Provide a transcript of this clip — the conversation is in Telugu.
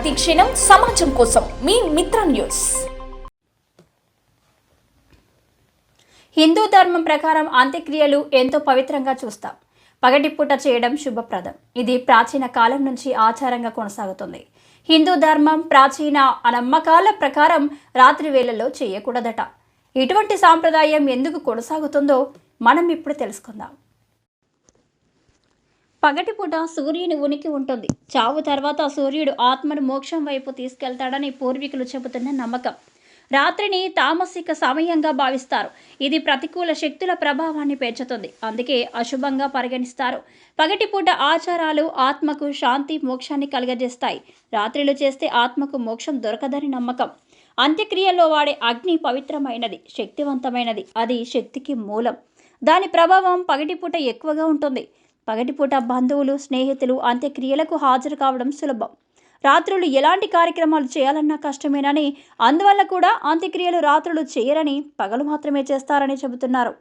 ప్రతిక్షణం సమాజం కోసం మీ మిత్ర న్యూస్. హిందూ ధర్మం ప్రకారం అంత్యక్రియలు ఎంతో పవిత్రంగా చూస్తాం. పగటిపూట చేయడం శుభప్రదం. ఇది ప్రాచీన కాలం నుంచి ఆచారంగా కొనసాగుతుంది. హిందూ ధర్మం ప్రాచీన నమ్మకాల ప్రకారం రాత్రి వేళల్లో చేయకూడదట. ఇటువంటి సాంప్రదాయం ఎందుకు కొనసాగుతుందో మనం ఇప్పుడు తెలుసుకుందాం. పగటిపూట సూర్యుని ఉనికి ఉంటుంది. చావు తర్వాత సూర్యుడు ఆత్మను మోక్షం వైపు తీసుకెళ్తాడని పూర్వీకులు చెబుతున్న నమ్మకం. రాత్రిని తామసిక సమయంగా భావిస్తారు. ఇది ప్రతికూల శక్తుల ప్రభావాన్ని పెంచుతుంది. అందుకే అశుభంగా పరిగణిస్తారు. పగటిపూట ఆచారాలు ఆత్మకు శాంతి మోక్షాన్ని కలుగజేస్తాయి. రాత్రిలు చేస్తే ఆత్మకు మోక్షం దొరకదని నమ్మకం. అంత్యక్రియల్లో వాడే అగ్ని పవిత్రమైనది శక్తివంతమైనది. అది శక్తికి మూలం. దాని ప్రభావం పగటిపూట ఎక్కువగా ఉంటుంది. పగటిపూట బంధువులు స్నేహితులు అంత్యక్రియలకు హాజరు కావడం సులభం. రాత్రులు ఎలాంటి కార్యక్రమాలు చేయాలన్నా కష్టమేనని అందువల్ల కూడా అంత్యక్రియలు రాత్రులు చేయరని పగలు మాత్రమే చేస్తారని చెబుతున్నారు.